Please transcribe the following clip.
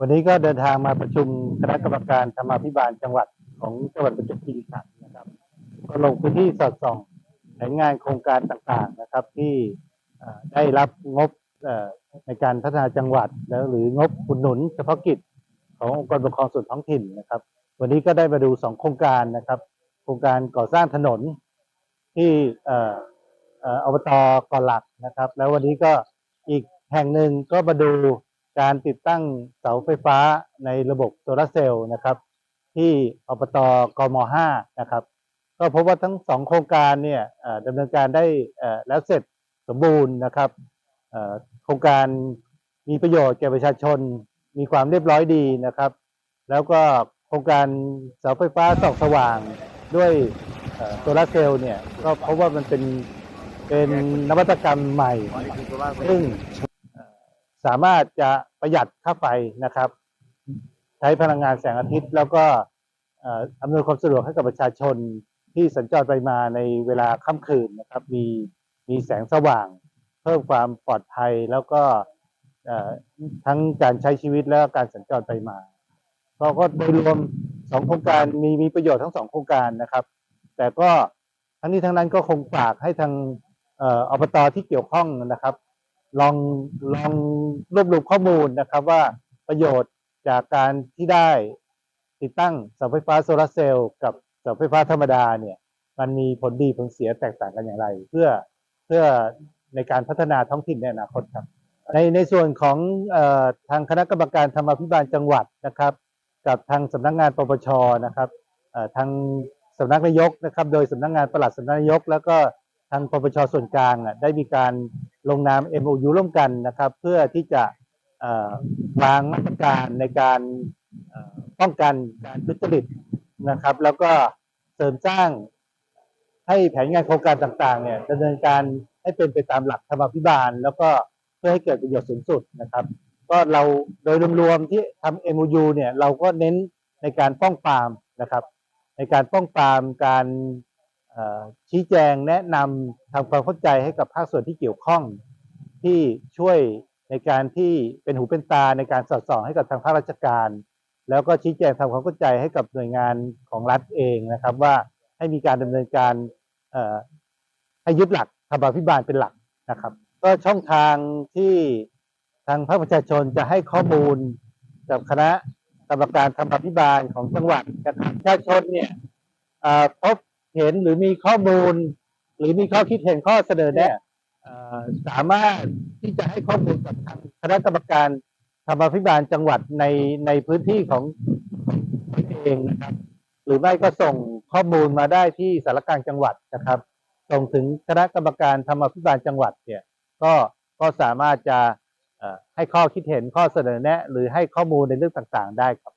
วันนี้ก็เดินทางมาประชุมคณะกรรมการธรรมาภิบาลจังหวัดของจังหวัดประจวบคีรีขันธ์นะครับก็ลงพื้นที่สอดส่องแผนงานโครงการต่างๆนะครับที่ได้รับงบในการพัฒนาจังหวัดแล้วหรืองบอุดหนุนเฉพาะกิจขององค์กรปกครองส่วนท้องถิ่นนะครับ วันนี้ก็ได้มาดูสองโครงการนะครับ โครงการก่อสร้างถนนที่อ่อเอ่ออบตก่อหลักนะครับ แล้ววันนี้ก็อีกแห่งหนึ่งก็มาดู การติดตั้งเสาไฟฟ้าในระบบโซลาร์เซลล์นะครับ ที่อบตกม 5 นะครับ ก็พบว่าทั้งสองโครงการเนี่ยดำเนินการได้แล้วเสร็จสมบูรณ์นะครับโครงการมีประโยชน์แก่ประชาชนมีความเรียบร้อยดีนะครับ แล้วก็โครงการเสาไฟฟ้าส่องสว่างด้วยโซลาร์เซลล์เนี่ยก็พบว่ามันเป็นเป็นนวัตกรรมใหม่ ซึ่ง สามารถจะประหยัดค่าไฟนะครับ ใช้พลังงานแสงอาทิตย์ แล้วก็อำนวยความสะดวกให้กับประชาชนที่สัญจรไปมาในเวลาค่ำคืนนะครับ มีมีแสงสว่าง เพิ่มความปลอดภัยแล้วก็ทั้งการใช้ชีวิตและการสัญจรไปมาก็ก็โดยรวมสองโครงการมีมีประโยชน์ทั้งสองโครงการนะครับ แต่ก็ทั้งนี้ทั้งนั้นก็คงฝากให้ทางอออบตที่เกี่ยวข้องนะครับ ลองลองรวบรวมข้อมูลนะครับว่าประโยชน์จากการที่ได้ติดตั้งเสาไฟฟ้าโซลาร์เซลล์กับเสาไฟฟ้าธรรมดาเนี่ยมันมีผลดีผลเสียแตกต่างกันอย่างไร เพื่อเพื่อในการพัฒนาท้องถิ่นในอนาคตครับ ในในส่วนของออทางคณะกรรมการธรรมาภิบาลจังหวัดนะครับ กับทางสำนักงานปปชนะครับทางสำนักนายกนะครับ โดยสำนักงานปลัดสำนักนายก แล้วก็างปปชส่วนกลางอะได้มีการลงนาม MOU ร่วมกันนะครับ เพื่อที่จะวางมาตรการในการป้องกันการทุจริตนะครับ แล้วก็เสริมสร้างให้แผนงานโครงการต่างๆเนี่ยดำเนินการให้เป็นไปตามหลักธรรมาภิบาล แล้วก็เพื่อให้เกิดประโยชน์สูงสุดนะครับ ก็เราโดยรวมๆที่ทำ MOU เนี่ยเราก็เน้นในการป้องปรามนะครับ ในการป้องปรามการ ชี้แจงแนะนำทำความเข้าใจให้กับภาคส่วนที่เกี่ยวข้อง ที่ช่วยในการที่เป็นหูเป็นตาในการสอดส่องให้กับทางภาคราชการ แล้วก็ชี้แจงทำความเข้าใจให้กับหน่วยงานของรัฐเองนะครับ ว่าให้มีการดำเนินการให้ยึดหลักธรรมาภิบาลเป็นหลักนะครับ ก็ช่องทางที่ทางภาคประชาชนจะให้ข้อมูลกับคณะกรรมการธรรมาภิบาลของจังหวัดกับประชาชนเนี่ยพบ เห็นหรือมีข้อมูล หรือมีข้อคิดเห็นข้อเสนอแนะเอ่อสามารถที่จะให้ข้อมูลกับทางคณะกรรมการธรรมาภิบาลจังหวัดในในพื้นที่ของตนเองนะครับ หรือไม่ก็ส่งข้อมูลมาได้ที่สารกลางจังหวัดนะครับส่งถึงคณะกรรมการธรรมาภิบาลจังหวัดเนี่ยก็ก็สามารถจะเอ่อให้ข้อคิดเห็นข้อเสนอแนะ หรือให้ข้อมูลในเรื่องต่างๆ ได้ครับ